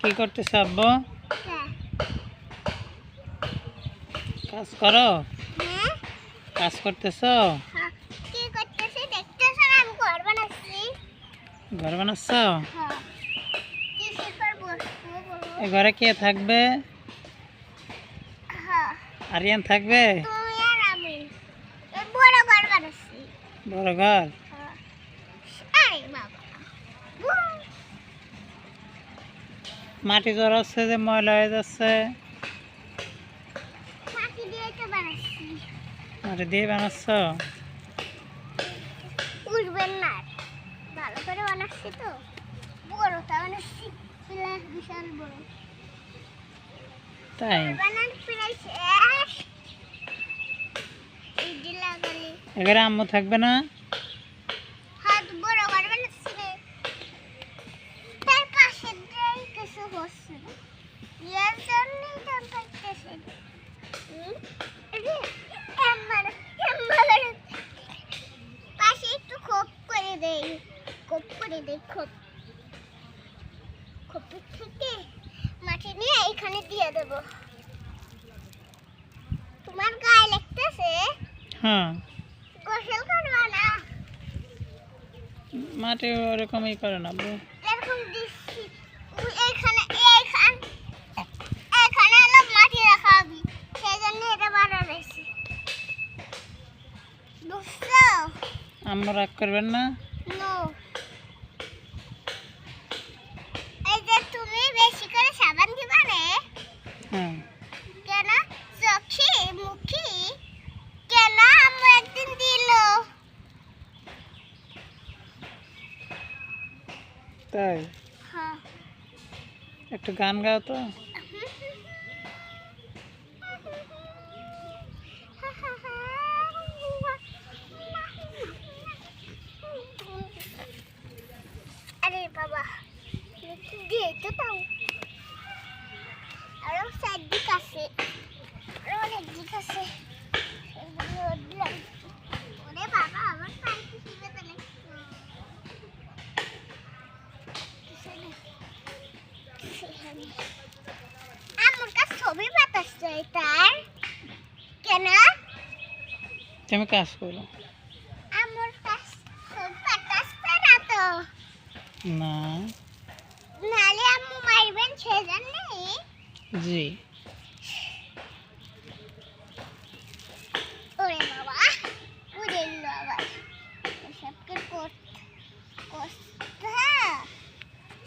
কি করতেছ আব্বু? হ্যাঁ কাজ করো? হ্যাঁ কাজ করতেছ? হ্যাঁ ঘর বানাচ্ছি? ঘর হ্যাঁ কে থাকবে? হ্যাঁ আরিয়ান থাকবে? বড় ঘর? মাটি জড়াচ্ছে যে ময়লা হয়ে যাচ্ছে। মাটি দিয়ে বানাচ্ছি। মাটি দিয়ে বানাচ্ছ? উঠবেন না। ভালো করে বানাচ্ছি তো। বড়টা বানাচ্ছি। বিশাল বড়। তাই? এখানে আম্মু থাকবে না হাত বড় ঘর বানাচ্ছি রে তার পাশে দিয়ে কিছু ইয়ার জন্যই তো করতেছে পাশে একটু খোপ করে দেই খোপ করে দেই খোপ খোপের থেকে মাটি নিয়ে এখানে দিয়ে দেব। তোমার গায়ে লাগতেছে? হ্যাঁ। গোসল করবা না? মাটি ওরকমই করে না এরকম দিচ্ছি। আম্মু রাগ করবেন না? এই যে তুমি বেশি করে সাবান দিবা রে হ্যাঁ। কেন? চোখে মুখে কেন আম্মু একদিন দিল? তাই? হ্যাঁ। একটু গান গাও তো আরে বাবা দিয়ে তো তাও আরও চার দিক আছে। আরও অনেক দিক আছে। ওরে বাবা আমার তাহলে কাছে ছবি পাতাচ্ছে তার কেন? তুমি কাজ করো আমার কাছে ছবি তো। না। নালে আম্মু মারবেন সেজন্য জি। ওরে বাবা এসবকে করতে করতে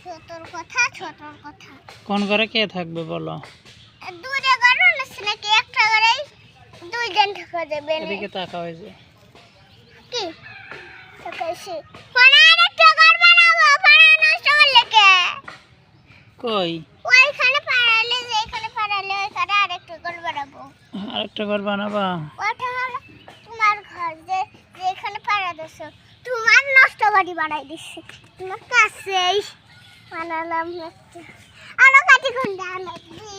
ছোটর কথা ছোটর কথা। কোন ঘরে কে থাকবে বলো? দূরে ঘর হচ্ছে নাকি একটা ঘরেই দুইজন থাকা যাবে না। এদিকে তাকা হয়েছে কি কোন আরেকটা ঘর বানাবো পাড়া নষ্ট করলে কে কই? ওইখানে পাড়ালে যে পারালে ওইখানে আরেকটা ঘর বানাবো। আরেকটা ঘর বানাবা? ওটা হলো তোমার ঘর যে যেখানে পাড়া দিছো তোমার নষ্ট বাড়ি বানাই দিচ্ছে তোমার কাছেই বানালাম একটা আরও কাটি ঘণ্টা আনছি